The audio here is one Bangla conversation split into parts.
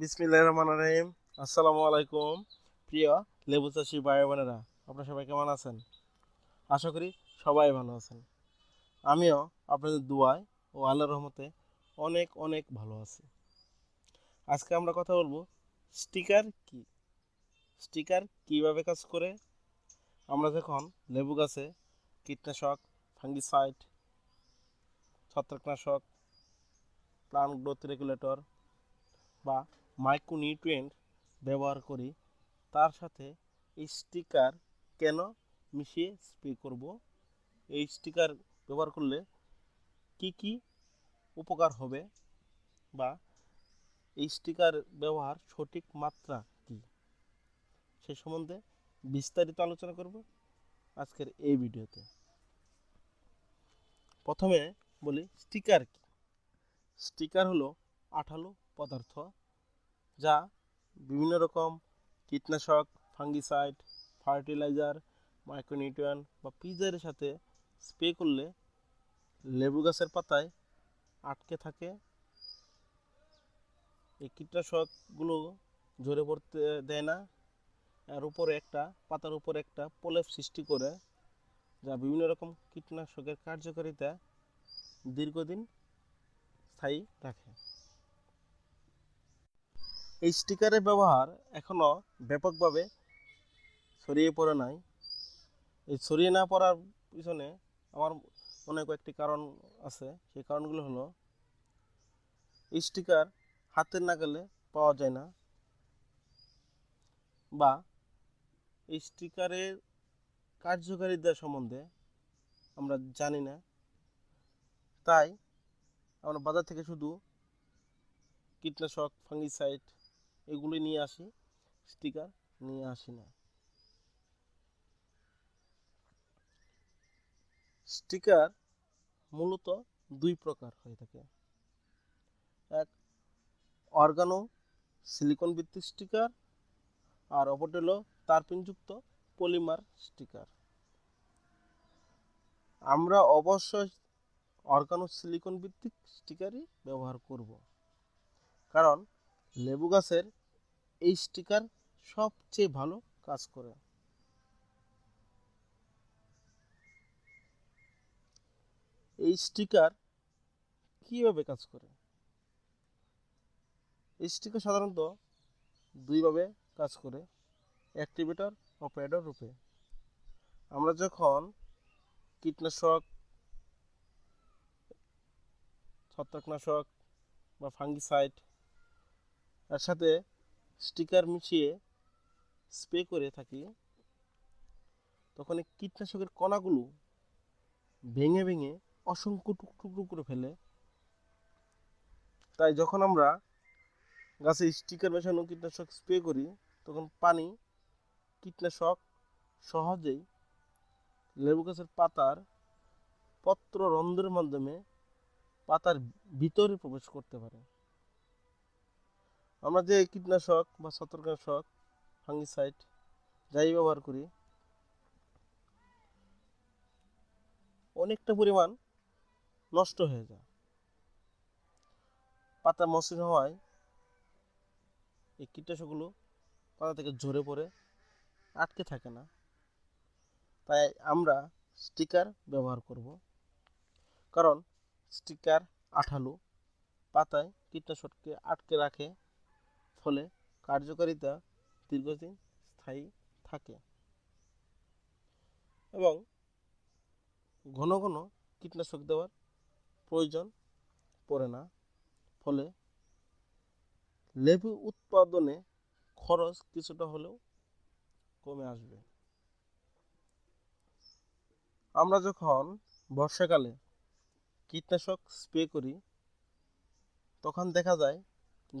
বিসমিল্লাহ রহমান রহিম। আসসালামু আলাইকুম। প্রিয় লেবু চাষি ভাই বোনেরা, আপনারা সবাই কেমন আছেন? আশা করি সবাই ভালো আছেন। আমিও আপনাদের দুয়ায় ও আল্লাহর রহমতে অনেক অনেক ভালো আছি। আজকে আমরা কথা বলব, স্টিকার কি? স্টিকার কীভাবে কাজ করে? আমরা যখন লেবু গাছে কীটনাশক, ফাঙ্গিসাইড, ছত্রাকনাশক প্লান্ট গ্রোথ রেগুলেটর বা মাইক্রোনিউট্রিয়েন্ট ব্যবহার করি। তার সাথে এই স্টিকার কেন মিশিয়ে স্প্রে করব? এই স্টিকার ব্যবহার করলে কি কি উপকার হবে? বা এই স্টিকার ব্যবহার সঠিক মাত্রা কি? সে সম্বন্ধে বিস্তারিত আলোচনা করব আজকের এই ভিডিওতে। প্রথমে বলি স্টিকার কি? স্টিকার হলো আঠালো পদার্থ যা বিভিন্ন রকম কীটনাশক, ফাঙ্গিসাইড, ফার্টিলাইজার, মাইক্রোনিউট্রিয়েন্ট বা পিজারের সাথে স্প্রে করলে লেবু গাছের পাতায় আটকে থাকে। এই কীটনাশকগুলো ঝরে পড়তে দেয় না। এর উপরে একটা, পাতার উপরে একটা প্রলেপ সৃষ্টি করে যা বিভিন্ন রকম কীটনাশকের কার্যকারিতা দীর্ঘদিন স্থায়ী রাখে। এই স্টিকারের ব্যবহার এখনও ব্যাপকভাবে ছড়িয়ে পড়ে নাই। এই ছড়িয়ে না পড়ার পিছনে আমার মনে কয়েকটি কারণ আছে। সেই কারণগুলো হলো স্টিকার হাতের নাগালে পাওয়া যায় না বা স্টিকারের কার্যকারিতা সম্বন্ধে আমরা জানি না। তাই আমরা বাজার থেকে শুধু কীটনাশক ফাঙ্গিসাইড এগুলি নিয়ে আসি স্টিকার নিয়ে আসি না। স্টিকার মূলত দুই প্রকার হয়ে থাকে। এক অর্গানো সিলিকন ভিত্তিক স্টিকার আর অপরটি হলো তারপিনযুক্ত পলিমার স্টিকার আমরা অবশ্যই অর্গানো সিলিকন ভিত্তিক স্টিকারই ব্যবহার করব। কারণ লেবু গাছের এই স্টিকার সবচেয়ে ভালো কাজ করে। এই স্টিকার কীভাবে কাজ করে? এই স্টিকার সাধারণত দুইভাবে কাজ করে অ্যাক্টিভেটর ও প্যাডর রূপে। আমরা যখন কীটনাশক, ছত্রাকনাশক বা ফাঙ্গিসাইড এর সাথে স্টিকার মিশিয়ে স্প্রে করে থাকি, তখন এই কীটনাশকের কণাগুলো ভেঙে ভেঙে অসংখ্য টুকরো করে ফেলে। তাই যখন আমরা গাছে স্টিকার মেশানো কীটনাশক স্প্রে করি, তখন পানি কীটনাশক সহজেই লেবু গাছের পাতার পত্র রন্ধ্রের মাধ্যমে পাতার ভিতরে প্রবেশ করতে পারে। আমরা যে কীটনাশক বা ছত্রাকনাশক ফাঙ্গিসাইড যাই ব্যবহার করি, অনেকটা পরিমাণ নষ্ট হয়ে যায়। পাতা মসৃণ হওয়ায় এই কীটনাশকগুলো পাতা থেকে ঝরে পড়ে, আটকে থাকে না। তাই আমরা স্টিকার ব্যবহার করব। কারণ স্টিকার আঠালো পাতায় কীটনাশককে আটকে রাখে ফলে কার্যকারিতা দীর্ঘদিন স্থায়ী থাকে এবং ঘন ঘন কীটনাশক দেওয়ার প্রয়োজন পড়ে না। ফলে লেবু উৎপাদনে খরচ কিছুটা হলেও কমে আসবে। আমরা যখন বর্ষাকালে কীটনাশক স্প্রে করি, তখন দেখা যায়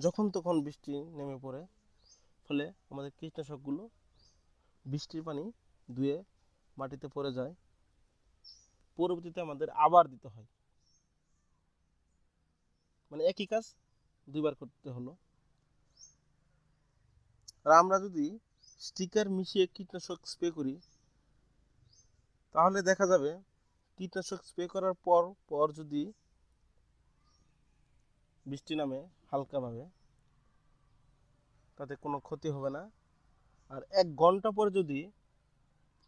যখন তখন বৃষ্টি নেমে পড়ে, ফলে আমাদের কীটনাশকগুলো বৃষ্টির পানি ধুয়ে মাটিতে পড়ে যায়। পরবর্তীতে আমাদের আবার দিতে হয়। মানে একই কাজ দুইবার করতে হলো। আর আমরা যদি স্টিকার মিশিয়ে কীটনাশক স্প্রে করি, তাহলে দেখা যাবে কীটনাশক স্প্রে করার পর পর যদি বৃষ্টি নামে হালকাভাবে। তাতে কোনো ক্ষতি হবে না। আর এক ঘণ্টা পরে যদি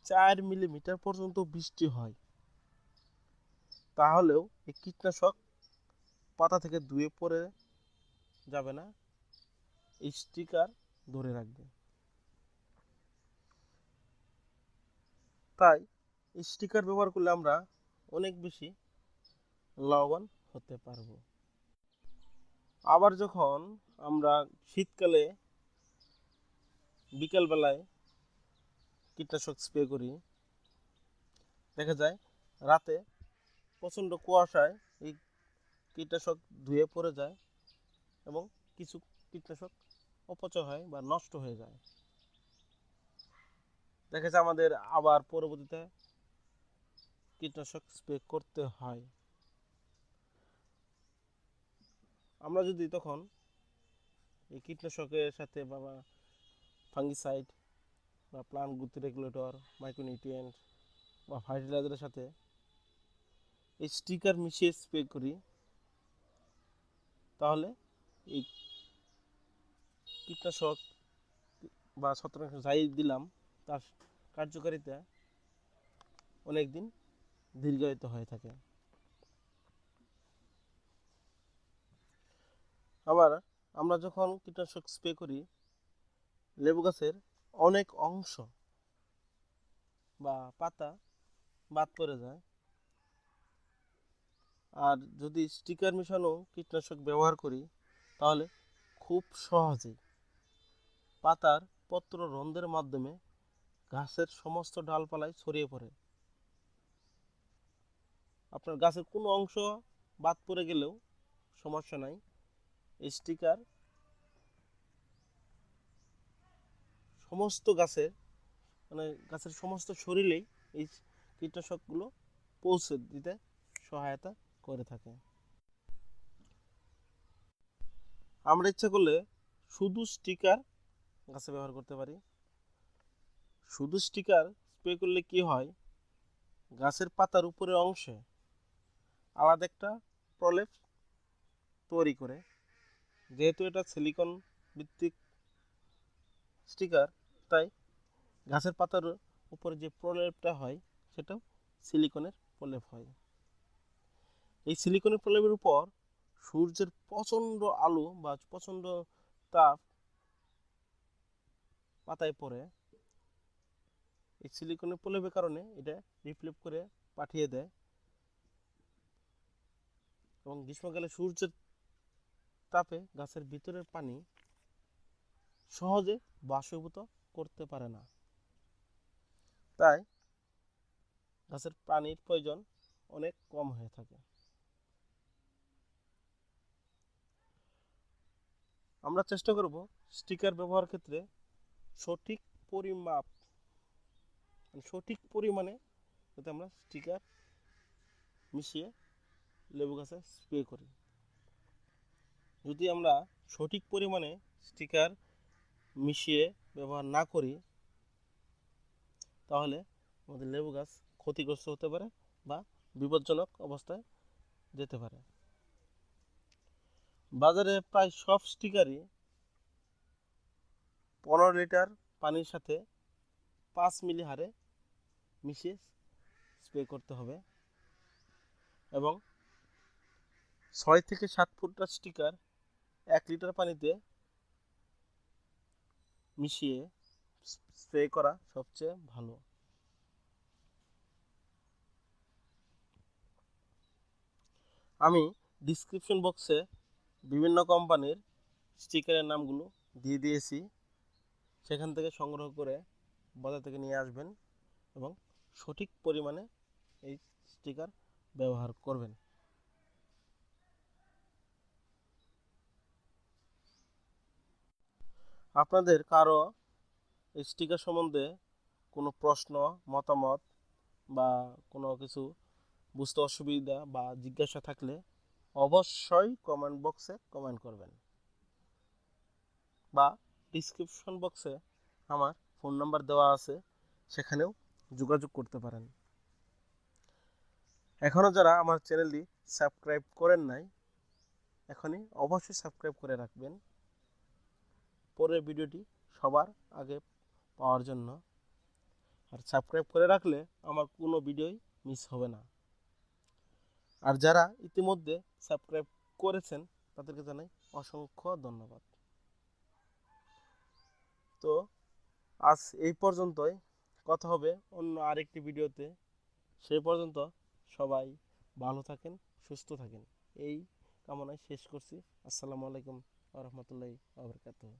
চার মিলিমিটার পর্যন্ত বৃষ্টি হয়, তাহলেও এই কীটনাশক পাতা থেকে ধুয়ে পড়ে যাবে না। এই স্টিকার ধরে রাখবে। তাই স্টিকার ব্যবহার করলে আমরা অনেক বেশি লাভবান হতে পারব। আবার যখন আমরা শীতকালে বিকেলবেলায় কীটনাশক স্প্রে করি, দেখা যায় রাতে প্রচণ্ড কুয়াশায় এই কীটনাশক ধুয়ে পড়ে যায় এবং কিছু কীটনাশক অপচয় হয় বা নষ্ট হয়ে যায়। দেখা যায় আমাদের আবার পরবর্তীতে কীটনাশক স্প্রে করতে হয়। আমরা যদি তখন এই কীটনাশকের সাথে বা ফাঙ্গিসাইড বা প্লান্ট গ্রোথ রেগুলেটর মাইক্রোনিউট্রিয়েন্ট বা ফার্টিলাইজারের সাথে এই স্টিকার মিশিয়ে স্প্রে করি, তাহলে এই কীটনাশক বা ছত্রাক যাই দিলাম, তার কার্যকারিতা অনেক দিন দীর্ঘায়িত হয়ে থাকে। আবার আমরা যখন কীটনাশক স্প্রে করি, লেবু গাছের অনেক অংশ বা পাতা বাদ পড়ে যায়। আর যদি স্টিকার মেশানো কীটনাশক ব্যবহার করি, তাহলে খুব সহজেই পাতার পত্র রন্ধ্রের মাধ্যমে গাছের সমস্ত ডালপালায় ছড়িয়ে পড়ে। আপনার গাছের কোনো অংশ বাদ পড়ে গেলেও সমস্যা নাই। স্টিকার, সমস্ত গাছের মানে গাছের সমস্ত শরীরেই এই কীটনাশকগুলো পৌঁছে দিতে সহায়তা করে থাকে। আমরা ইচ্ছা করলে শুধু স্টিকার গাছে ব্যবহার করতে পারি। শুধু স্টিকার স্প্রে করলে কি হয়? গাছের পাতার উপরের অংশে আলাদা একটা প্রলেপ তৈরি করে। যেহেতু এটা সিলিকন ভিত্তিক স্টিকার তাই গাছের পাতার উপরে যে প্রলেপটা হয় সেটাও সিলিকনের প্রলেপ হয়। এই সিলিকনের প্রলেপের উপর সূর্যের প্রচণ্ড আলো বা প্রচণ্ড তাপ পাতায় পড়ে। এই সিলিকনের প্রলেপের কারণে এটা রিফ্লেপ করে পাঠিয়ে দেয়। এবং গ্রীষ্মকালে সূর্যের তাপে গাছের ভিতরের পানি সহজে বাষ্পীভূত করতে পারে না। তাই গাছের পানির প্রয়োজন অনেক কম হয়ে থাকে। আমরা চেষ্টা করব স্টিকার ব্যবহার ক্ষেত্রে সঠিক পরিমাপ মানে সঠিক পরিমাণে যাতে আমরা স্টিকার মিশিয়ে লেবু গাছে স্প্রে করি। যদি আমরা সঠিক পরিমাণে স্টিকার মিশিয়ে ব্যবহার না করি, তাহলে আমাদের লেবু গাছ ক্ষতিগ্রস্ত হতে পারে বা বিপজ্জনক অবস্থায় যেতে পারে। বাজারে প্রায় সব স্টিকারই পনেরো লিটার পানির সাথে পাঁচ মিলি হারে মিশিয়ে স্প্রে করতে হবে এবং ছয় থেকে সাত ফুটটা স্টিকার এক লিটার পানিতে মিশিয়ে স্প্রে করা সবচেয়ে ভালো। আমি ডিসক্রিপশন বক্সে বিভিন্ন কোম্পানির স্টিকারের নামগুলো দিয়ে দিয়েছি। সেখান থেকে সংগ্রহ করে বাজার থেকে নিয়ে আসবেন এবং সঠিক পরিমাণে এই স্টিকার ব্যবহার করবেন। আপনাদের কারও এই স্টিকার সম্বন্ধে কোনো প্রশ্ন, মতামত বা কোনো কিছু বুঝতে অসুবিধা বা জিজ্ঞাসা থাকলে অবশ্যই কমেন্ট বক্সে কমেন্ট করবেন। বা ডিসক্রিপশন বক্সে আমার ফোন নাম্বার দেওয়া আছে, সেখানেও যোগাযোগ করতে পারেন। এখনও যারা আমার চ্যানেলটি সাবস্ক্রাইব করেন নাই, এখনই অবশ্যই সাবস্ক্রাইব করে রাখবেন। পরের ভিডিওটি সবার আগে পাওয়ার জন্য। আর সাবস্ক্রাইব করে রাখলে আমার কোনো ভিডিওই মিস হবে না। আর যারা ইতিমধ্যে সাবস্ক্রাইব করেছেন, তাদেরকে জানাই অসংখ্য ধন্যবাদ। তো আজ এই পর্যন্তই। কথা হবে অন্য আরেকটি ভিডিওতে। সেই পর্যন্ত সবাই ভালো থাকেন, সুস্থ থাকেন। এই কামনায় শেষ করছি। আসসালামু আলাইকুম রহমতুল্লাহি আবরকাতুহ